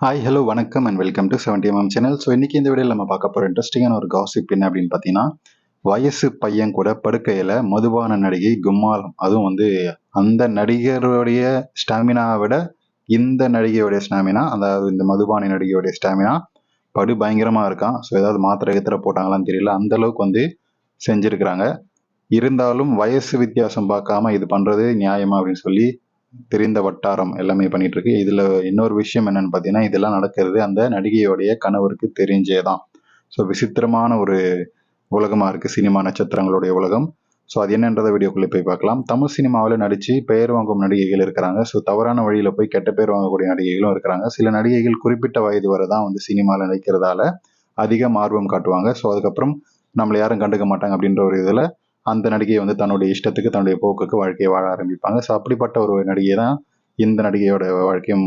Hi hello வணக்கம் and welcome to seventy MM channel so இன்றைக்கி இந்த வீடியோவில் நம்ம பார்க்க போகிற இன்ட்ரெஸ்டிங்கான ஒரு காசிப் என்ன அப்படின்னு பார்த்தீங்கன்னா வயசு பையன் கூட படுக்கையில் மதுபான நடிகை கும்மாலம் அதுவும் வந்து அந்த நடிகருடைய ஸ்டாமினாவை விட இந்த நடிகையுடைய ஸ்டாமினா அதாவது இந்த மதுபானி நடிகையுடைய ஸ்டாமினா படு பயங்கரமாக இருக்கான். ஸோ ஏதாவது மாத்திரை கத்திர போட்டாங்களான்னு தெரியல. அந்த அளவுக்கு வந்து செஞ்சுருக்கிறாங்க. இருந்தாலும் வயசு வித்தியாசம் பார்க்காம இது பண்ணுறது நியாயமா அப்படின்னு சொல்லி தெரிந்த வட்டாரம் எல்லாமே பண்ணிட்டு இருக்கு இதுல இன்னொரு விஷயம் என்னன்னு பார்த்தீங்கன்னா இதெல்லாம் நடக்கிறது அந்த நடிகையோடைய கணவருக்கு தெரிஞ்சே தான். ஸோ விசித்திரமான ஒரு உலகமா இருக்கு. சினிமா நட்சத்திரங்களுடைய உலகம். ஸோ அது என்னன்றதை வீடியோக்குள்ளே போய் பார்க்கலாம். தமிழ் சினிமாவில் நடித்து பெயர் வாங்கும் நடிகைகள் இருக்கிறாங்க. ஸோ தவறான வழியில் போய் கெட்ட பேர் வாங்கக்கூடிய நடிகைகளும் இருக்கிறாங்க. சில நடிகைகள் குறிப்பிட்ட வயது வரை தான் வந்து சினிமாவில் நடிக்கிறதால அதிகம் ஆர்வம் காட்டுவாங்க. ஸோ அதுக்கப்புறம் நம்மளை யாரும் கண்டுக்க மாட்டாங்க அப்படின்ற ஒரு இதில் அந்த நடிகை வந்து தன்னுடைய இஷ்டத்துக்கு தன்னுடைய போக்குக்கு வாழ்க்கையை வாழ ஆரம்பிப்பாங்க. ஸோ அப்படிப்பட்ட ஒரு நடிகை தான் இந்த நடிகையோட வாழ்க்கையும்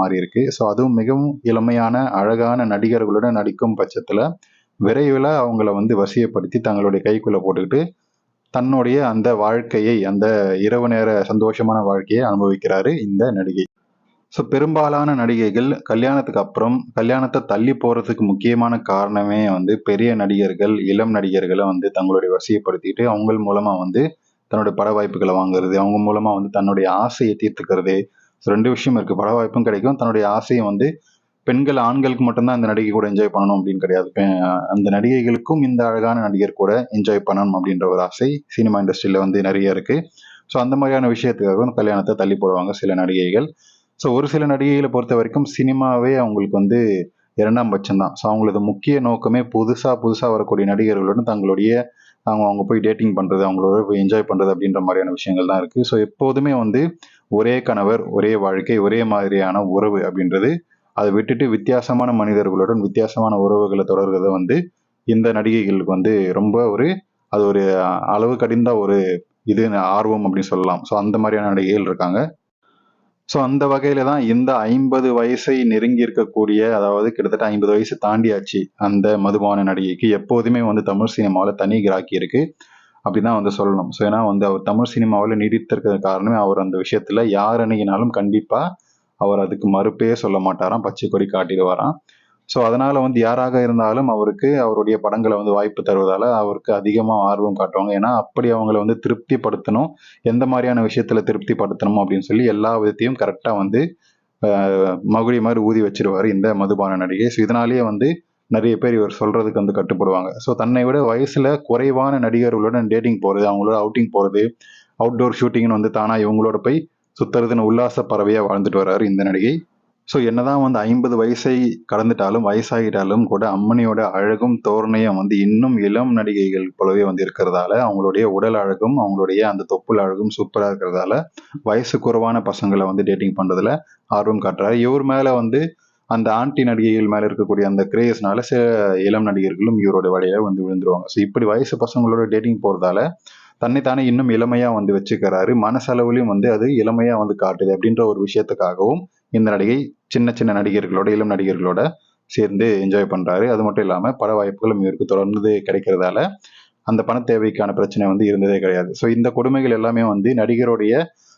மாறி இருக்கு ஸோ அதுவும் மிகவும் இளமையான அழகான நடிகர்களுடன் நடிக்கும் பட்சத்தில் விரைவில் அவங்கள வந்து வசியப்படுத்தி தங்களுடைய கைக்குள்ளே போட்டுக்கிட்டு தன்னுடைய அந்த வாழ்க்கையை அந்த இரவு நேர சந்தோஷமான வாழ்க்கையை அனுபவிக்கிறாரு இந்த நடிகை. ஸோ பெரும்பாலான நடிகைகள் கல்யாணத்துக்கு அப்புறம் கல்யாணத்தை தள்ளி போகிறதுக்கு முக்கியமான காரணமே வந்து பெரிய நடிகர்கள் இளம் நடிகர்களை வந்து தங்களுடைய வசியப்படுத்திட்டு அவங்க மூலமாக வந்து தன்னுடைய பட வாய்ப்புகளை வாங்குறது அவங்க மூலமாக வந்து தன்னுடைய ஆசையை தீர்த்துக்கிறது. ஸோ ரெண்டு விஷயம் இருக்குது பட வாய்ப்பும் கிடைக்கும். தன்னுடைய ஆசையை வந்து பெண்கள் ஆண்களுக்கு மட்டும்தான் அந்த நடிகை கூட என்ஜாய் பண்ணணும் அப்படின்னு கிடையாது. அந்த நடிகைகளுக்கும் இந்த அழகான நடிகர் கூட என்ஜாய் பண்ணணும் அப்படின்ற ஒரு ஆசை சினிமா இண்டஸ்ட்ரியில் வந்து நிறைய இருக்குது ஸோ அந்த மாதிரியான விஷயத்துக்காக கல்யாணத்தை தள்ளி போடுவாங்க சில நடிகைகள். ஸோ ஒரு சில நடிகைகளை பொறுத்த வரைக்கும் சினிமாவே அவங்களுக்கு வந்து இரண்டாம் பட்சம் தான் ஸோ அவங்களது முக்கிய நோக்கமே புதுசாக புதுசாக வரக்கூடிய நடிகர்களுடன் தங்களுடைய அவங்க அவங்க போய் டேட்டிங் பண்ணுறது அவங்களோட போய் என்ஜாய் பண்ணுறது அப்படின்ற மாதிரியான விஷயங்கள் தான் இருக்குது ஸோ எப்போதுமே வந்து ஒரே கணவர் ஒரே வாழ்க்கை ஒரே மாதிரியான உறவு அப்படின்றது அதை விட்டுட்டு வித்தியாசமான மனிதர்களுடன் வித்தியாசமான உறவுகளை தொடர்கிறத வந்து இந்த நடிகைகளுக்கு வந்து ரொம்ப ஒரு அது ஒரு அளவு கடிந்த ஒரு இது ஆர்வம் அப்படின்னு சொல்லலாம். ஸோ அந்த மாதிரியான நடிகைகள் இருக்காங்க. ஸோ அந்த வகையில தான் இந்த ஐம்பது வயசை நெருங்கி இருக்கக்கூடிய அதாவது கிட்டத்தட்ட ஐம்பது வயசு தாண்டியாச்சு அந்த மதுபான நடிகைக்கு. எப்போதுமே வந்து தமிழ் சினிமாவில் தனி கிராக்கி இருக்கு. அப்படிதான் வந்து சொல்லணும். ஸோ ஏன்னா வந்து அவர் தமிழ் சினிமாவில் நீடித்திருக்கிற காரணமே அவர் அந்த விஷயத்துல யார் அணுகினாலும் கண்டிப்பா அவர் அதுக்கு மறுப்பே சொல்ல மாட்டாராம். பச்சை கொடி காட்டிடுவாராம். ஸோ அதனால் வந்து யாராக இருந்தாலும் அவருக்கு அவருடைய படங்களை வந்து வாய்ப்பு தருவதால் அவருக்கு அதிகமாக ஆர்வம் காட்டுவாங்க. ஏன்னா அப்படி அவங்கள வந்து திருப்திப்படுத்தணும். எந்த மாதிரியான விஷயத்தில் திருப்திப்படுத்தணும் அப்படின்னு சொல்லி எல்லா விதத்தையும் கரெக்டாக வந்து மகுடி மாதிரி ஊதி வச்சிருவார் இந்த மதுபான நடிகை. ஸோ இதனாலேயே வந்து நிறைய பேர் இவர் சொல்றதுக்கு வந்து கட்டுப்படுவாங்க. ஸோ தன்னை விட வயசுல குறைவான நடிகர்களுடன் டேட்டிங் போறது அவங்களோட அவுட்டிங் போறது அவுட்டோர் ஷூட்டிங்னு வந்து தானா இவங்களோட போய் சுத்துறதுன்னு உல்லாச பறவையா வாழ்ந்துட்டு வர்றாரு இந்த நடிகை. ஸோ என்னதான் வந்து ஐம்பது வயசை கடந்துட்டாலும் வயசாகிட்டாலும் கூட அம்மனியோட அழகும் தோரணையும் வந்து இன்னும் இளம் நடிகைகள் போலவே வந்து இருக்கிறதால அவங்களுடைய உடல் அழகும் அவங்களுடைய அந்த தொப்புள் அழகும் சூப்பராக இருக்கிறதால வயசு குறைவான பசங்களை வந்து டேட்டிங் பண்ணுறதுல ஆர்வம் காட்டுறாரு. இவர் மேலே வந்து அந்த ஆண்டி நடிகைகள் மேலே இருக்கக்கூடிய அந்த கிரேஸ்னால சில இளம் நடிகர்களும் இவரோட வழியில வந்து விழுந்துருவாங்க. ஸோ இப்படி வயசு பசங்களோட டேட்டிங் போகிறதால தன்னைத்தானே இன்னும் இளமையாக வந்து வச்சுக்கிறாரு. மனசளவுலையும் வந்து அது இளமையாக வந்து காட்டுது அப்படின்ற ஒரு விஷயத்துக்காகவும் இந்த நடிகை சின்ன சின்ன நடிகர்களோட இளம் நடிகர்களோட சேர்ந்து என்ஜாய் பண்ணுறாரு அது மட்டும் இல்லாமல் பட வாய்ப்புகளும் இவருக்கு தொடர்ந்து கிடைக்கிறதால அந்த பண தேவைக்கான பிரச்சனை வந்து இருந்ததே கிடையாது. ஸோ இந்த கொடுமைகள் எல்லாமே வந்து நடிகருடைய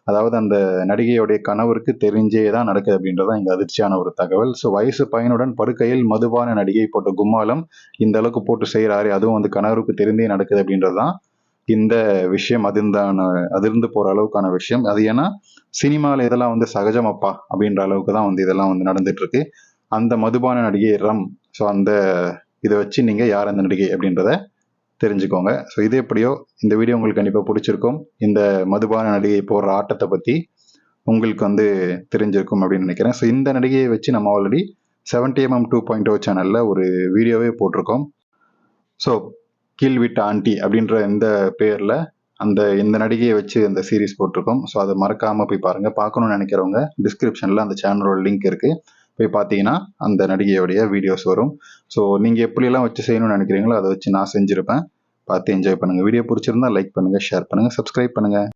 அதாவது அந்த நடிகையுடைய கணவருக்கு தெரிஞ்சே தான் நடக்குது அப்படின்றதான் இங்கே அதிர்ச்சியான ஒரு தகவல். ஸோ வயசு பையனுடன் படுக்கையில் மதுபான நடிகை போட்ட கும்மாலம் இந்த அளவுக்கு போட்டு செய்கிறாரு அதுவும் வந்து கணவருக்கு தெரிந்தே நடக்குது அப்படின்றது தான் இந்த விஷயம். அதிர்ந்தான அதிர்ந்து போகிற அளவுக்கான விஷயம். அது ஏன்னா சினிமாவில் இதெல்லாம் வந்து சகஜமப்பா அப்படின்ற அளவுக்கு தான் வந்து இதெல்லாம் வந்து நடந்துட்டு இருக்கு அந்த மதுபான நடிகை ரம் ஸோ அந்த இதை வச்சு நீங்கள் யார் அந்த நடிகை அப்படின்றத தெரிஞ்சுக்கோங்க. ஸோ இது எப்படியோ இந்த வீடியோ உங்களுக்கு கண்டிப்பாக பிடிச்சிருக்கும். இந்த மதுபான நடிகை போடுற ஆட்டத்தை பற்றி உங்களுக்கு வந்து தெரிஞ்சிருக்கும் அப்படின்னு நினைக்கிறேன். ஸோ இந்த நடிகையை வச்சு நம்ம already seventy MM two point O சேனலில் ஒரு வீடியோவே போட்டிருக்கோம். ஸோ கீழ்விட்ட ஆண்டி அப்படின்ற இந்த பேரில் அந்த இந்த நடிகையை வச்சு அந்த சீரீஸ் போட்டிருக்கோம். ஸோ அதை மறக்காமல் போய் பாருங்கள் பார்க்கணும்னு நினைக்கிறவங்க டிஸ்கிரிப்ஷனில் அந்த சேனலோட லிங்க் இருக்குது போய் பார்த்தீங்கன்னா அந்த நடிகையோடைய வீடியோஸ் வரும். ஸோ நீங்கள் எப்படியெல்லாம் வச்சு செய்யணும்னு நினைக்கிறீங்களோ அதை வச்சு நான் செஞ்சுருப்பேன். பார்த்து என்ஜாய் பண்ணுங்கள் வீடியோ பிடிச்சிருந்தா லைக் பண்ணுங்கள் ஷேர் பண்ணுங்கள் சப்ஸ்கிரைப் பண்ணுங்கள்